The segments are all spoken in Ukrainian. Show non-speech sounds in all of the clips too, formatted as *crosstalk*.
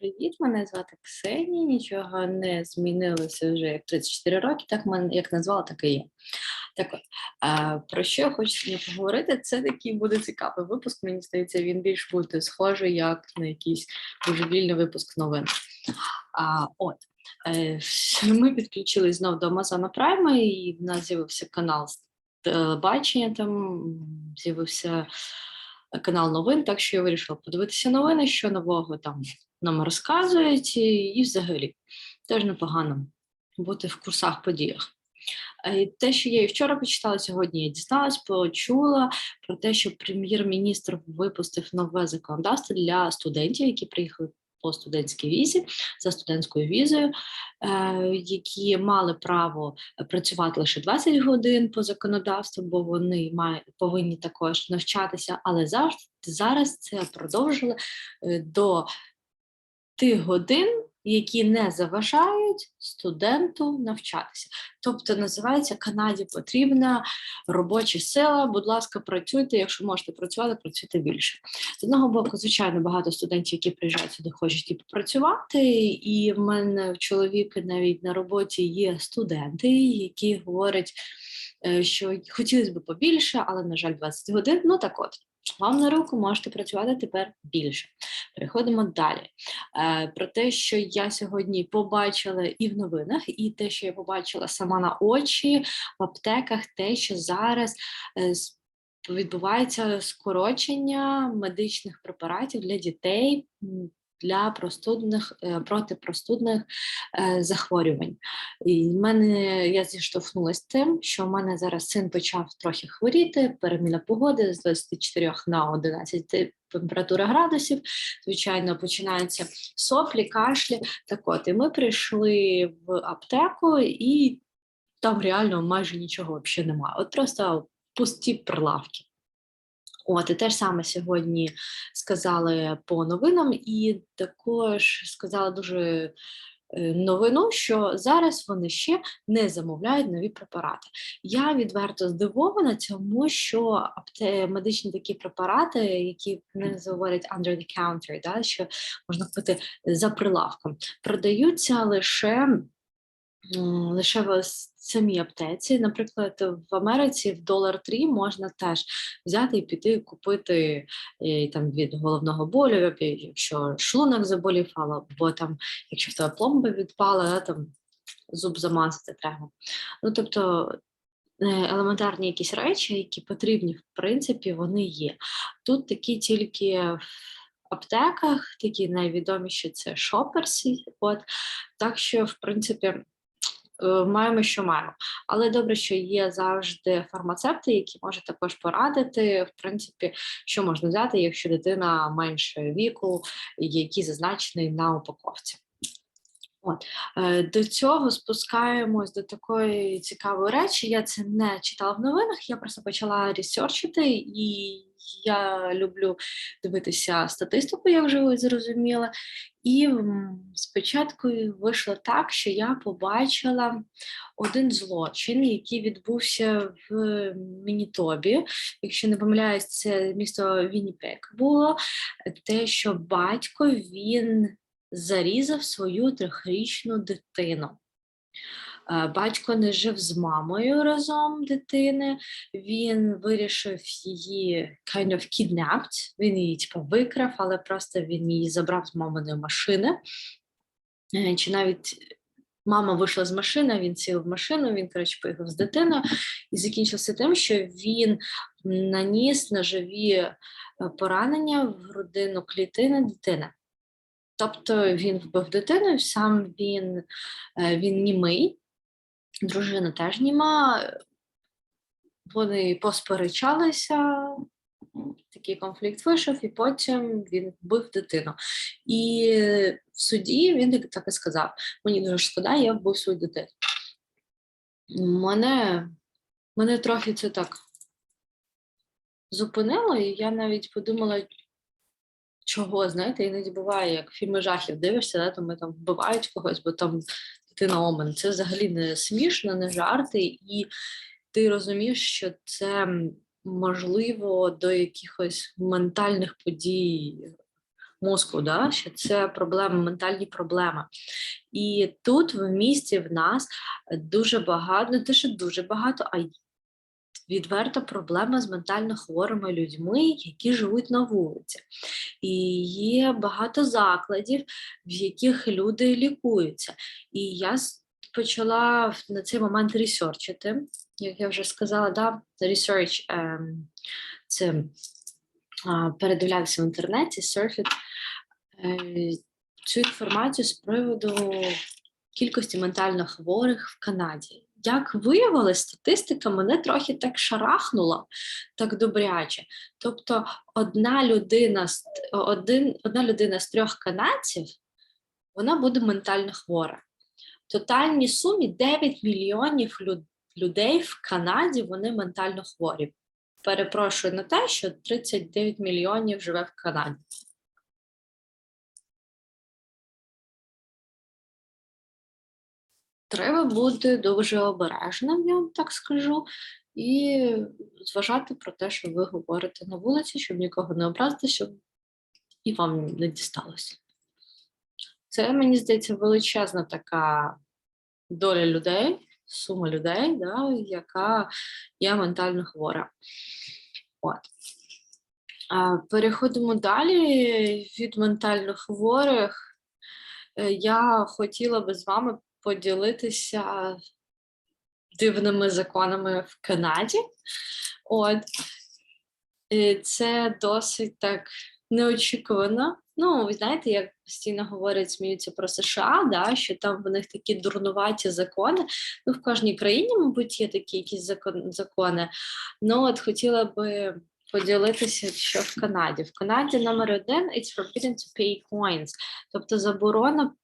привіт! Мене звати Ксенія. Нічого не змінилося вже як 34 роки. Так мене як назвала, так і є. Так от про що я хочу сьогодні поговорити? Це такий буде цікавий випуск. Мені здається, він більш буде схожий як на якийсь божевільний випуск новин. А, От е, *laughs* ми підключились знов до Amazon Prime, і в нас з'явився канал телебачення. Там з'явився канал новин, так що я вирішила подивитися новини, що нового там нам розказують, і, взагалі теж непогано бути в курсах подіях. Те, що я і вчора почитала, сьогодні я дізналась, почула про те, що прем'єр-міністр випустив нове законодавство для студентів, які приїхали по студентській візі за студентською візою, е, які мали право працювати лише 20 годин по законодавству, бо вони мають повинні також навчатися, але завжди зараз це продовжили е, до тих годин, які не заважають студенту навчатися. Тобто називається Канаді потрібна робоча сила. Будь ласка, працюйте. Якщо можете працювати, працюйте більше. З одного боку, звичайно, багато студентів, які приїжджають сюди, хочуть і попрацювати. І в мене в чоловіка навіть на роботі є студенти, які говорять, е, що хотілося б побільше, але на жаль, 20 годин. Ну так от. Вам на руку можете працювати тепер більше. Переходимо далі. Е, Про те, що я сьогодні побачила і в новинах, і те, що я побачила сама на очі в аптеках, те, що зараз е, відбувається скорочення медичних препаратів для дітей. Для простудних е, протипростудних е, захворювань. І в мене я зіштовхнулася тим, що в мене зараз син почав трохи хворіти, переміна погоди з 24 на 11 температура градусів. Звичайно, починаються соплі, кашлі. Так от, і ми прийшли в аптеку, і там реально майже нічого взагалі немає. От просто пусті прилавки. От, і те ж саме сьогодні сказали по новинам, і також сказали дуже е, новину, що зараз вони ще не замовляють нові препарати. Я відверто здивована цьому, що медичні такі препарати, які не говорять under the counter, да, що можна купити за прилавком, продаються лише. Лише самій аптеці, наприклад, в Америці в долар 3 можна теж взяти і піти купити е, там від головного болю, якщо шлунок заболів, або там, якщо в тебе пломба відпала, там зуб замазати треба. Ну тобто е, елементарні якісь речі, які потрібні, в принципі, вони є. Тут такі тільки в аптеках, такі найвідоміші це шоперсі. От так що, в принципі. Е, Маємо, що маємо, але добре, що є завжди фармацевти, які можуть також порадити, в принципі, що можна взяти, якщо дитина менше віку, який зазначений на упаковці. От е, до цього спускаємось до такої цікавої речі. Я це не читала в новинах. Я просто почала ресерчити, і я люблю дивитися статистику, як вже ви зрозуміли. І спочатку вийшло так, що я побачила один злочин, який відбувся в Мінітобі. Якщо не помиляюсь, це місто Вінніпек було. Те, що батько він зарізав свою трьохрічну дитину. Е, Батько не жив з мамою разом дитини, він вирішив її kind of kidnapped, він її типу, викрав, але просто він її забрав з маминої машини. Е, Чи навіть мама вийшла з машини, він сів в машину, він, коротше, поїхав з дитиною, і закінчився тим, що він наніс ножові е, поранення в грудину клітини дитини. Тобто він вбив дитину, сам він, він німий, дружина теж німа. Вони посперечалися, такий конфлікт вийшов, і потім він вбив дитину. І в суді він так і сказав: мені дуже шкода, я вбив свою дитину. Мене, мене трохи це так зупинило, і я навіть подумала, чого, знаєте, іноді буває, як фільми жахів дивишся, да, то ми там вбивають когось, бо там дитина омен. Це взагалі не смішно, не жарти, і ти розумієш, що це можливо до якихось ментальних подій мозку, да, що це проблеми, ментальні проблеми. І тут в місті в нас дуже багато, не те, що дуже багато, а відверта проблема з ментально хворими людьми, які живуть на вулиці. І є багато закладів, в яких люди лікуються. І я почала на цей момент ресерчити, як я вже сказала, да, research ем, це а, передивлятися в інтернеті, серфити е, цю інформацію з приводу кількості ментально хворих в Канаді. Як виявилось, статистика мене трохи так шарахнула, так добряче. Тобто, одна людина з один, одна людина з трьох канадців вона буде ментально хвора. В тотальній сумі 9 мільйонів люд- людей в Канаді вони ментально хворі. Перепрошую на те, що 39 мільйонів живе в Канаді. Треба бути дуже обережним, я вам так скажу, і зважати про те, що ви говорите на вулиці, щоб нікого не образити, щоб і вам не дісталося. Це, мені здається, величезна така доля людей, сума людей, да, яка є ментально хвора. От. Переходимо далі від ментально хворих. Е, Я хотіла би з вами поділитися дивними законами в Канаді. От. І це досить так неочікувано. Ну, ви знаєте, як постійно говорять, сміються про США, да, що там в них такі дурнуваті закони. Ну, в кожній країні, мабуть, є такі якісь закон, закони. Ну, от хотіла би поділитися, що в Канаді. В Канаді номер один it's forbidden to pay coins, тобто заборона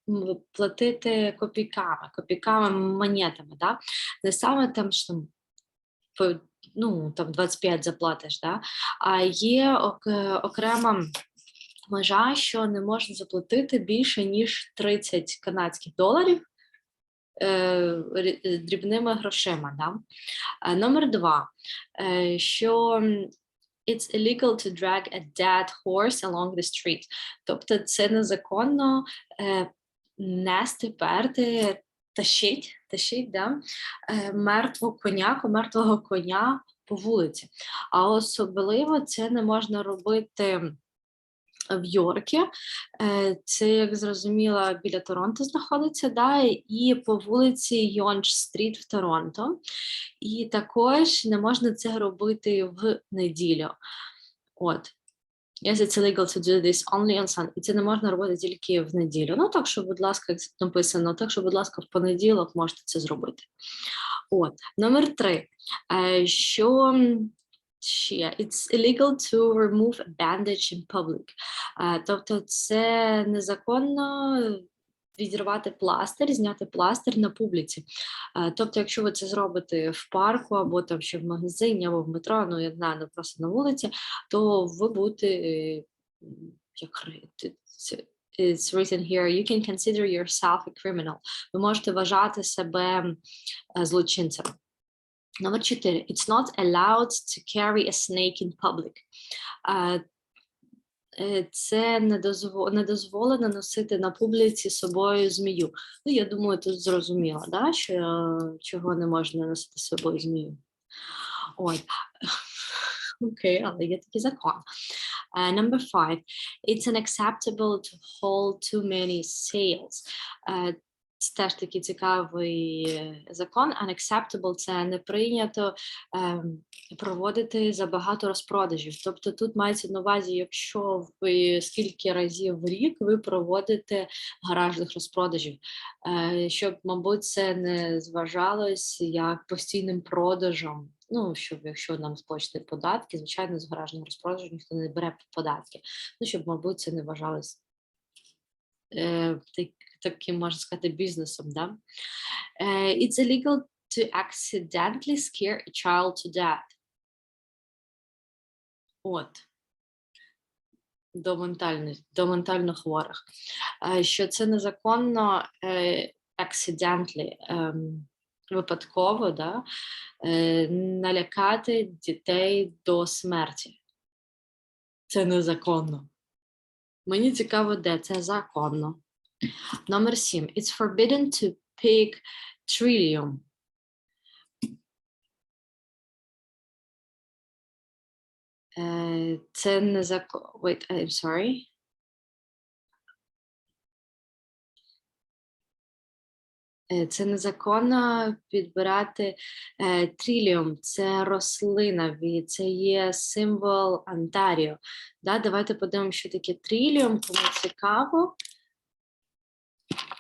платити копійками, копійками монетами, да? не саме там що там, ну, там 25 заплатиш, да? а є ок- окрема межа, що не можна заплатити більше ніж 30 канадських доларів. е, е, Дрібними грошима. Да? Е, Номер два, е, що it's illegal to drag a dead horse along the street. Тобто це незаконно е, нести, перти, тащить, тащить да? е, мертву коняку, мертвого коня по вулиці. А особливо це не можна робити в Йоркі. Е, Це, як зрозуміло, біля Торонто знаходиться, да, і по вулиці Йонч Стріт в Торонто. І також не можна це робити в неділю. От. Yes, it's illegal to do this only on Sunday. І це не можна робити тільки в неділю. Ну, так що, будь ласка, як написано, так що, будь ласка, в понеділок можете це зробити. От, номер три. Е, Що? It's illegal to remove a bandage in public. Тобто, це незаконно відірвати пластир, зняти пластир на публіці. Тобто, якщо ви це зробите в парку, або там ще в магазині, або в метро, ну я знаю, ну, просто на вулиці, то ви будете як It's written here, you can consider yourself a criminal. Ви можете вважати себе злочинцем. Номер 4. It's not allowed to carry a snake in public. Е, е, Це не, дозво- не дозволено носити на публіці собою змію. Ну, я думаю, тут зрозуміло, да, що е, чого не можна носити з собою змію. От. *laughs* Окей, але є такий закон. Uh, number five, it's unacceptable to hold too many sales. Uh, це теж такий цікавий закон. Unacceptable – це не прийнято ем, проводити забагато розпродажів. Тобто тут мається на увазі, якщо ви скільки разів в рік ви проводите гаражних розпродажів, е, щоб, мабуть, це не зважалось як постійним продажем. Ну, щоб якщо нам сплачувати податки, звичайно, з гаражних розпродажів ніхто не бере податки. Ну, щоб, мабуть, це не вважалось таким, можна сказати, бізнесом. Да? Е, it's illegal to accidentally scare a child to death. От. До, ментальних, до ментально хворих. Що це незаконно е, accidentally, випадково, да, налякати дітей до смерті. Це незаконно. Мені цікаво, де це законно. Номер сім. It's forbidden to pick trillium. Е, Це не закон. Wait, I'm sorry. Це незаконно підбирати е, тріліум, це рослина, це є символ Онтаріо. Да, давайте подивимося, що таке тріліум, кому цікаво.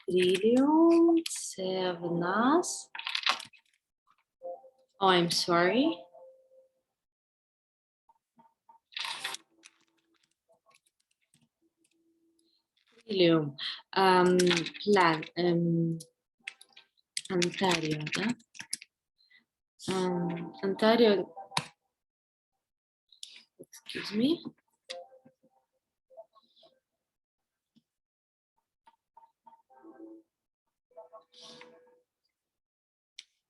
Тріліум це в нас. Oh, I'm sorry. Тріліум. Ем, план, ем, Онтаріо, да? Ем, Онтаріо. Excuse me.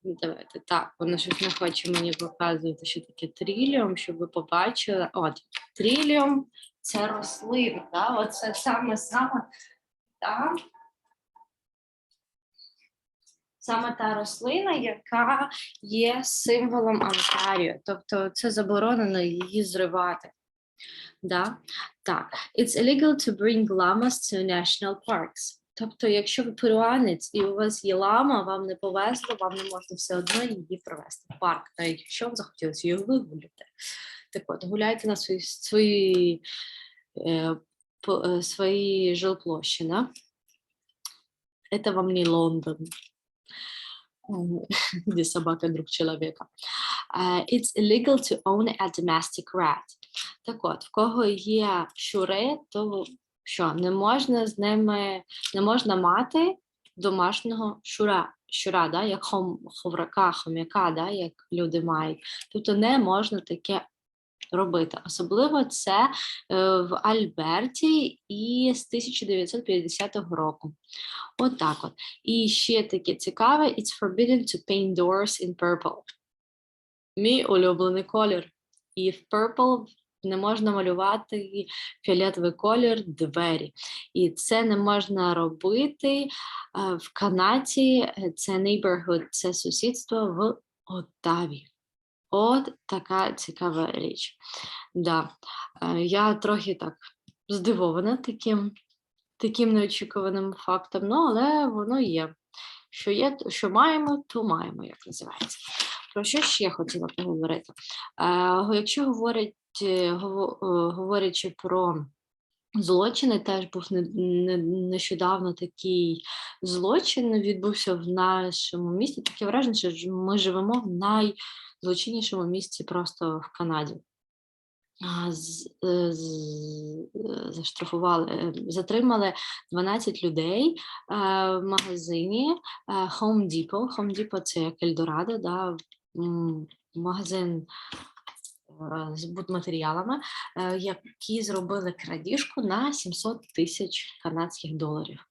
Давайте так, воно щось не хоче мені показувати, що таке тріліум, щоб ви побачили. От, тріліум це рослина, да? Оце саме саме та, саме та рослина, яка є символом Онтаріо. Тобто це заборонено її зривати. Да? Так, it's illegal to bring llamas to national parks. Тобто, якщо ви перуанець і у вас є лама, вам не повезло, вам не можна все одно її привезти в парк, навіть якщо вам захотілося її вигуляти. Так от, гуляйте на свої, свої, е, по- е, свої жилплощі, да? Это вам не Лондон, *laughs* где собака друг человека. It's illegal to own a domestic rat. Так от, в кого є щури, то що не можна з ними, не можна мати домашнього щура, щура, да, як хом, ховрака, хом'яка, да, як люди мають. Тобто не можна таке робити. Особливо це е, в Альберті і з 1950 року. От так от. І ще таке цікаве: it's forbidden to paint doors in purple. Мій улюблений колір. І в purple не можна малювати фіолетовий колір двері. І це не можна робити е, в Канаді. е, Це neighborhood, це сусідство в Оттаві. От така цікава річ. Да. е, Я трохи так здивована таким, таким неочікуваним фактом, ну, але воно є. Що є, що маємо, то маємо, як називається. Про що ще хотіла поговорити? Е, Якщо говорять, е, гово- е, говорячи про злочини, теж був не, не, нещодавно такий злочин, відбувся в нашому місті. Таке враження, що ми живемо в найзлочиннішому місті просто в Канаді. Е, е, Заштрафували, е, затримали 12 людей в магазині Home Depot. Home Depot – це як Ельдорадо, да, магазин з будматеріалами, е, які зробили крадіжку на 700 тисяч канадських доларів.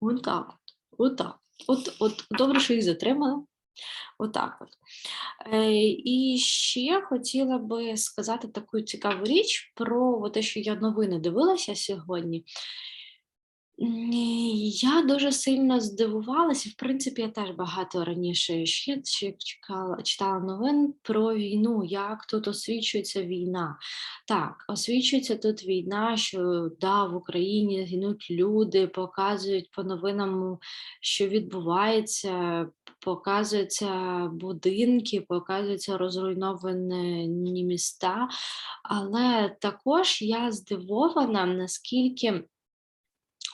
Отак, отак. От, от добре, що їх затримали. Отак от. Е, і ще хотіла би сказати таку цікаву річ про те, що я новини дивилася сьогодні. Я дуже сильно здивувалася, в принципі, я теж багато раніше ще чекала, читала новин про війну, як тут освічується війна. Так, освічується тут війна, що да, в Україні гинуть люди, показують по новинам, що відбувається, показуються будинки, показуються розруйновані міста. Але також я здивована, наскільки.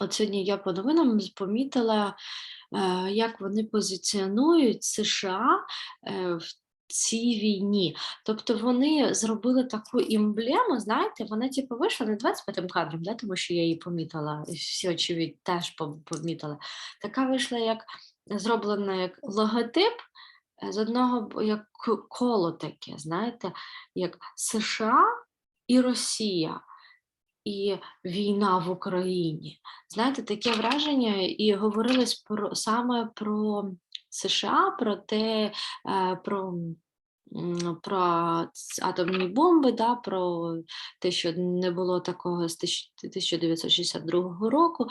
От сьогодні я по новинам помітила, е, як вони позиціонують США е, в цій війні. Тобто вони зробили таку емблему, знаєте, вона типу вийшла не 25-м кадром, да, тому що я її помітила, і всі очевидь теж помітили. Така вийшла як зроблена як логотип. е, З одного як коло таке, знаєте, як США і Росія і війна в Україні. Знаєте, таке враження, і говорилось про саме про США, про те, е, про про атомні бомби, да, про те, що не було такого з 1962 року,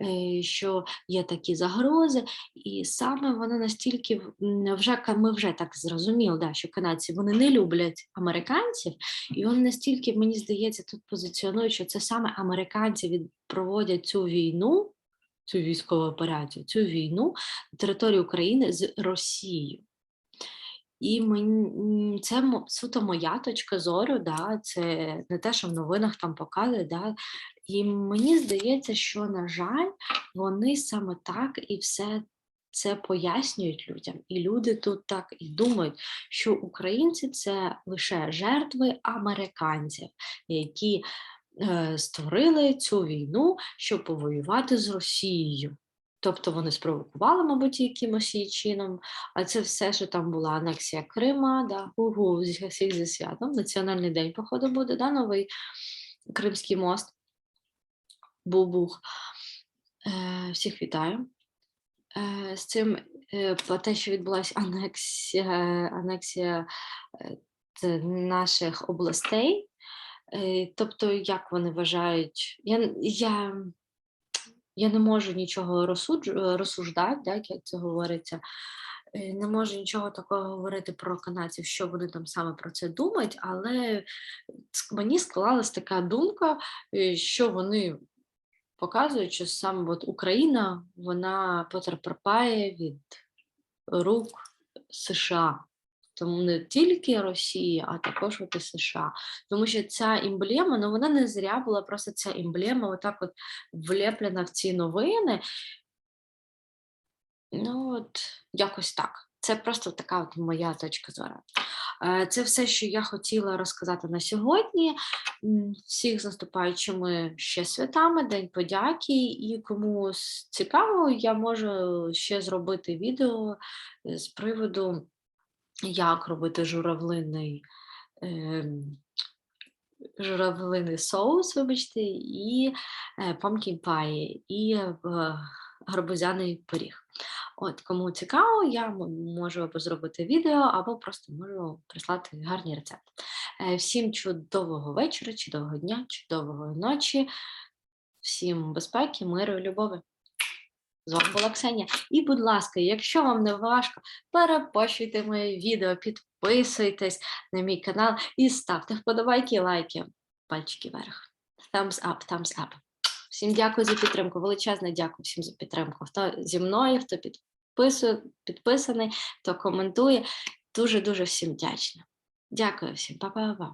е, що є такі загрози, і саме вони настільки вже ми вже так зрозуміли, да, що канадці вони не люблять американців, і вони настільки, мені здається, тут позиціонують, що це саме американці від проводять цю війну, цю військову операцію, цю війну на території України з Росією. І мені це суто моя точка зору, да, це не те, що в новинах там показують. Да, і мені здається, що, на жаль, вони саме так і все це пояснюють людям. І люди тут так і думають, що українці це лише жертви американців, які е, створили цю війну, щоб повоювати з Росією. Тобто вони спровокували, мабуть, якимось її чином, а це все, що там була анексія Крима, да, угу, всіх зі святом. Національний день, походу, буде, да, новий Кримський мост. Бух-бух. Е, всіх вітаю. Е, з цим е, те, що відбулася анексія, анексія е, наших областей. Е, тобто, як вони вважають, я, я, я не можу нічого розсуджу, розсуждати, так, як це говориться. Е, Не можу нічого такого говорити про канадців, що вони там саме про це думають, але мені склалась така думка, е, що вони показують, що саме от Україна вона потерпає від рук США. Тому не тільки Росія, а також от і США. Тому що ця емблема, ну вона не зря була, просто ця емблема отак от влеплена в ці новини. Ну, от якось так. Це просто така от моя точка зору. Е, Це все, що я хотіла розказати на сьогодні. Всіх з наступаючими ще святами, День подяки. І кому цікаво, я можу ще зробити відео з приводу, як робити журавлиний. ем, Журавлиний соус, вибачте, і е, pumpkin pie, і е, гарбузяний пиріг. От, кому цікаво, я можу або зробити відео, або просто можу прислати гарні рецепти. Е, Всім чудового вечора, чудового дня, чудової ночі, всім безпеки, миру і любові. З вами була Ксенія. І, будь ласка, якщо вам не важко, перепощуйте моє відео, підписуйтесь на мій канал і ставте вподобайки, лайки, пальчики вверх. Thumbs up, thumbs up. Всім дякую за підтримку. Величезне дякую всім за підтримку. Хто зі мною, хто підписує, підписаний, хто коментує. Дуже дуже всім вдячна. Дякую всім, Па-па-па.